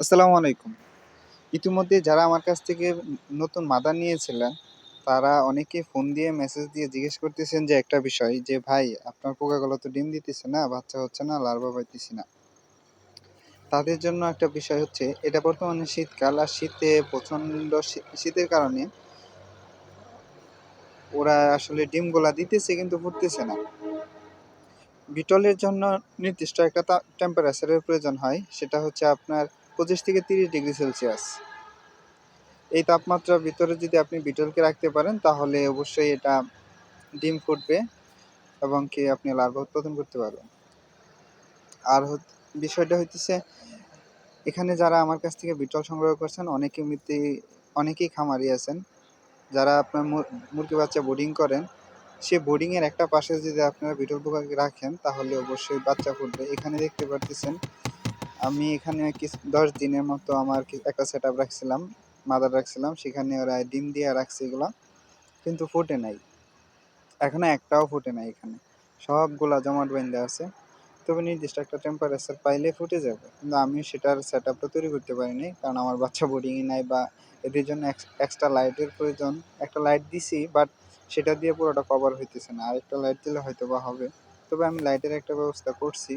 আসসালামু আলাইকুম। ইতিমধ্যে যারা আমার কাছ থেকে নতুন মাদার নিয়েছিলেন, তারা অনেকে ফোন দিয়ে মেসেজ দিয়ে জিজ্ঞেস করতেছেন যে একটা বিষয়, যে ভাই, আপনার পোকাগুলো তো ডিম দিতেছে না, বাচ্চা হচ্ছে না লার্ভা পাইতেছি না। তাদের জন্য একটা বিষয় হচ্ছে, এটা বর্তমানে শীতকাল, আর শীতে প্রচণ্ড শীতের কারণে ওরা আসলে ডিমগুলা দিতেছে কিন্তু ফুটতেছে না। বিটলের জন্য নির্দিষ্ট একটা টেম্পারেচারের প্রয়োজন হয়, সেটা হচ্ছে আপনার পঁচিশ থেকে তিরিশ ডিগ্রি সেলসিয়াস। এই তাপমাত্রার ভিতরে যদি আপনি বিটলকে রাখতে পারেন, তাহলে অবশ্যই এটা ডিম ফুটবে এবং কি আপনি লার্ভা উৎপাদন করতে পারবেন। আর বিষয়টা হইতেছে, এখানে যারা আমার কাছ থেকে বিটল সংগ্রহ করছেন, অনেকে এমনিতে অনেকেই খামারি আছেন, যারা আপনার মুরগি বাচ্চা বোর্ডিং করেন, সে বোর্ডিংয়ের একটা পাশে যদি আপনারা বিটল পোকাকে রাখেন, তাহলে অবশ্যই বাচ্চা ফুটবে। এখানে দেখতে পারতেছেন আমি এখানে কিছু দশ দিনের মতো আমার একটা সেট আপ রাখছিলাম মাদার রাখছিলাম, সেখানে ওরা ডিম দিয়ে রাখছে এগুলা, কিন্তু ফুটে নাই। এখনও একটাও ফুটে নাই এখানে। সবগুলা জমাট বেঁধে আছে। তবে নির্দিষ্ট একটা টেম্পারেচার পাইলে ফুটে যাবে। কিন্তু আমি সেটার সেট আপটা তৈরি করতে পারিনি, কারণ আমার বাচ্চা বোর্ডিংয়ে নাই বা এদের জন্য এক্সট্রা লাইটের প্রয়োজন। একটা লাইট দিছি বাট সেটা দিয়ে পুরোটা কভার হইতেছে না। আরেকটা লাইট দিলে হয়তো বা হবে। তবে আমি লাইটের একটা ব্যবস্থা করছি।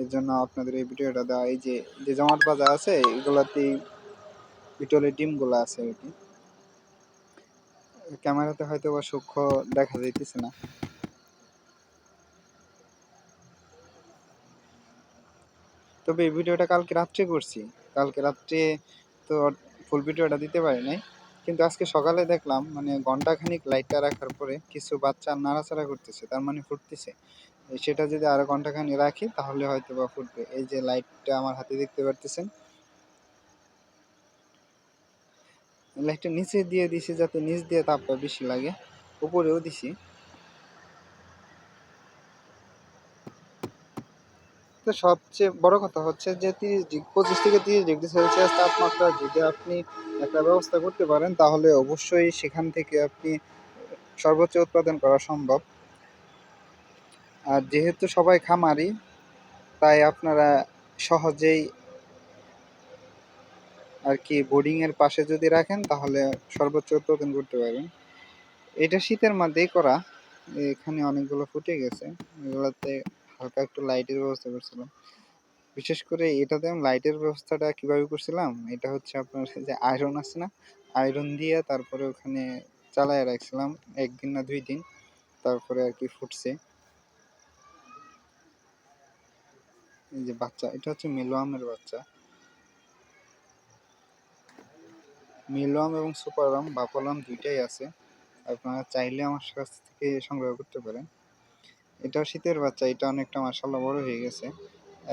এর জন্য আপনাদের এই ভিডিওটা দেওয়া, এই যে যে জমাট বাজা আছে এগুলাতেই বিটলের ডিমগুলো আছে আর কি। ক্যামেরাতে হয়তো বা সূক্ষ্ম দেখা যাইতেছে না। তবে এই ভিডিওটা কালকে রাত্রে করছি। কালকে রাত্রে তো ফুল ভিডিওটা দিতে পারি নাই। কিন্তু আজকে সকালে দেখলাম মানে ঘণ্টা খানিক লাইটটা রাখার পরে কিছু বাচ্চা নাড়াচাড়া করতেছে, তার মানে ফুটতেছে। সেটা যদি আরও ঘণ্টা খানি রাখি, তাহলে হয়তো বা ফুটবে। এই যে লাইটটা আমার হাতে দেখতে পারতেছেন। লাইটটা নিচে দিয়ে দিছি যাতে নিচ দিয়ে তাপটা বেশি লাগে। উপরেও দিছি। তো সবচেয়ে বড় কথা হচ্ছে যে তিরিশ ডিগ্রি, পঁচিশ থেকে তিরিশ ডিগ্রি সেলসিয়াস তাপমাত্রা যদি আপনি একটা ব্যবস্থা করতে পারেন, তাহলে অবশ্যই সেখান থেকে আপনি সর্বোচ্চ উৎপাদন করা সম্ভব। আর যেহেতু সবাই খামারি, তাই আপনারা সহজেই আর কি বোর্ডিং এর পাশে যদি রাখেন, তাহলে সর্বোচ্চ উৎপাদন করতে পারবেন। এটা শীতের মধ্যেই করা। এখানে অনেকগুলো ফুটে গেছে। এগুলোতে হালকা একটু লাইটের ব্যবস্থা করছিলাম। বিশেষ করে এটাতে আমি লাইটের ব্যবস্থাটা কীভাবে করছিলাম, এটা হচ্ছে আপনার যে আয়রন আছে না আয়রন দিয়ে তারপরে ওখানে চালায় রাখছিলাম, একদিন না দুই দিন, তারপরে আর কি ফুটছে। এই যে বাচ্চা, এটা হচ্ছে মিলোয়ামের বাচ্চা। মিলোয়াম এবং সুপারআম বাপালাম দুইটাই আছে। আপনারা চাইলে আমার কাছ থেকে সংগ্রহ করতে পারেন। এটাও শীতের বাচ্চা, এটা অনেকটা মার্শাল্লাহ বড় হয়ে গেছে।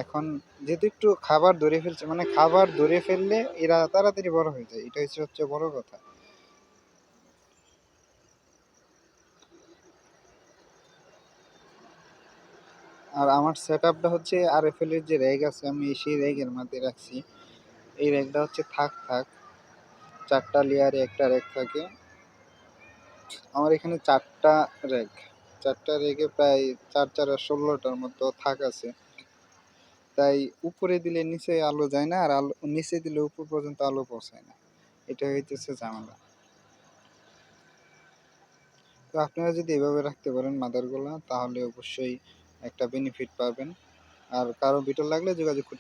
এখন যেহেতু একটু খাবার ধরে ফেলছে মানে খাবার ধরে ফেললে এরা তাড়াতাড়ি বড় হয়ে যায়, এটা হচ্ছে সবচেয়ে বড় কথা। আর আমার সেট আপটা হচ্ছে আর এফ যে র্যাগ আছে, আমি সেই র্যাগের মধ্যে রাখছি। এই র্যাগটা হচ্ছে থাক থাক। চারটা লেয়ারে একটা র্যাক থাকে। আমার এখানে চারটা র্যাক চারটা র্যাকে প্রায় চার চার ষোলোটার মতো থাক আছে। তাই উপরে দিলে নিচে আলো যায় না, আর আলো, নিচে দিলে উপর পর্যন্ত আলো পৌঁছায় না। এটা হইতেছে ঝামেলা। তো আপনারা যদি এভাবে রাখতে পারেন মাদারগুলা তাহলে অবশ্যই একটা বেনিফিট পাবেন। আর কারও বিটল লাগলে যোগাযোগ করতে